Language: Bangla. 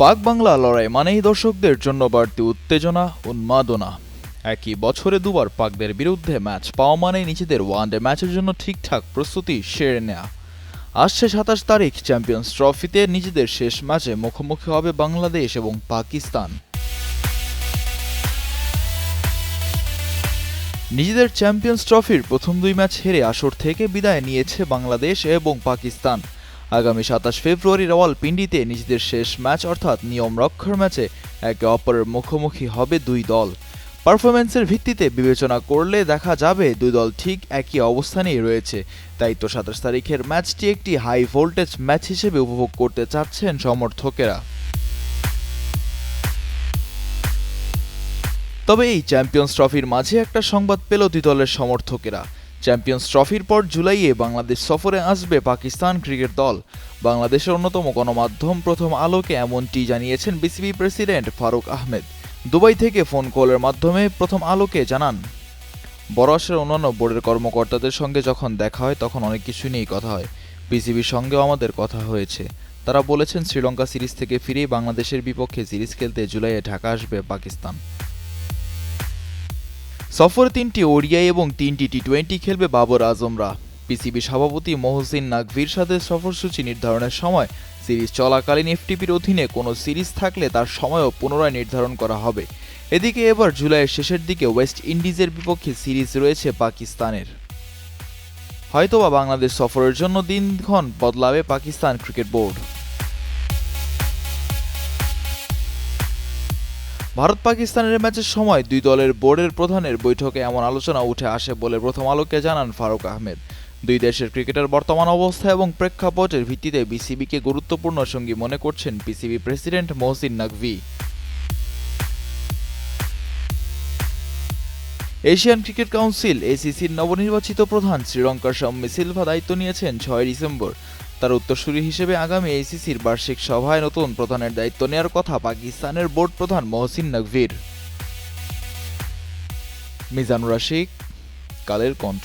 পাক বাংলা লড়াই মানেই দর্শকদের জন্য বাড়তি উত্তেজনা, উন্মাদনা। একই বছরে দুবার পাকদের বিরুদ্ধে ম্যাচ পাওয়া মানে নিজেদের ওয়ানডে ম্যাচের জন্য ঠিকঠাক প্রস্তুতি সেরে নেওয়া আসছে সাতাশ তারিখ চ্যাম্পিয়ন্স ট্রফিতে নিজেদের শেষ ম্যাচে মুখোমুখি হবে বাংলাদেশ এবং পাকিস্তান। নিজেদের চ্যাম্পিয়ন্স ট্রফির প্রথম দুই ম্যাচ হেরে আসর থেকে বিদায় নিয়েছে বাংলাদেশ এবং পাকিস্তান। আগামী সাতাশ ফেব্রুয়ারি রাওয়ালপিন্ডিতে নিজেদের শেষ ম্যাচ অর্থাৎ নিয়ম রক্ষার ম্যাচে একে অপরের মুখোমুখি হবে দুই দল। পারফরমেন্সের ভিত্তিতে বিবেচনা করলে দেখা যাবে দুই দল ঠিক একই অবস্থানেই রয়েছে। তাই তো সাতাশ তারিখের ম্যাচটি একটি হাই ভোল্টেজ ম্যাচ হিসেবে উপভোগ করতে চাচ্ছেন সমর্থকেরা। তবে এই চ্যাম্পিয়ন্স ট্রফির মাঝে একটা সংবাদ পেল দুই দলের সমর্থকেরা। চ্যাম্পিয়ন্স ট্রফির পর জুলাইয়ে বাংলাদেশ সফরে আসবে পাকিস্তান ক্রিকেট দল। বাংলাদেশের অন্যতম গণমাধ্যম প্রথম আলোকে এমনটি জানিয়েছেন BCB president Faruque Ahmed. Dubai থেকে ফোন কলের মাধ্যমে প্রথম আলোকে জানান বড় আসরের অন্যান্য বোর্ডের কর্মকর্তাদের সঙ্গে যখন দেখা হয়, তখন অনেক কিছু নিয়েই কথা হয়। বিসিবির সঙ্গেও আমাদের কথা হয়েছে। তারা বলেছেন, শ্রীলঙ্কা সিরিজ থেকে ফিরেই বাংলাদেশের বিপক্ষে সিরিজ খেলতে জুলাইয়ে ঢাকা আসবে পাকিস্তান। সফরে তিনটি ওডিআই এবং তিনটি টি টোয়েন্টি খেলবে বাবর আজমরা। পিসিবি সভাপতি মহসিন নাকভির সাথে সফরসূচি নির্ধারণের সময় সিরিজ চলাকালীন এফটিপির অধীনে কোনো সিরিজ থাকলে তার সময়ও পুনরায় নির্ধারণ করা হবে। এদিকে এবার জুলাইয়ের শেষের দিকে ওয়েস্ট ইন্ডিজের বিপক্ষে সিরিজ রয়েছে পাকিস্তানের। হয়তোবা বাংলাদেশ সফরের জন্য দিনক্ষণ বদলাবে পাকিস্তান ক্রিকেট বোর্ড। ভারত পাকিস্তানের ম্যাচের সময় দুই দলের বোর্ডের প্রধানের বৈঠকে এমন আলোচনা উঠে আসে বলে প্রথম আলোকে জানান ফারুক আহমেদ। দুই দেশের ক্রিকেটের বর্তমান অবস্থা এবং প্রেক্ষাপটের ভিত্তিতে বিসিবিকে গুরুত্বপূর্ণ সঙ্গী মনে করছেন BCB president Mohsin Naqvi. Asian cricket council, এসিসির নবনির্বাচিত প্রধান শ্রীলঙ্কার সাম্যে সিলভা দায়িত্ব নিয়েছেন ছয় ডিসেম্বর। তার উত্তরসূরি হিসেবে আগামী এসিসির বার্ষিক সভায় নতুন প্রধানের দায়িত্ব নেওয়ার কথা পাকিস্তানের বোর্ড প্রধান মহসিন নকভির। মিজানুর রাশিক, কালের কণ্ঠ।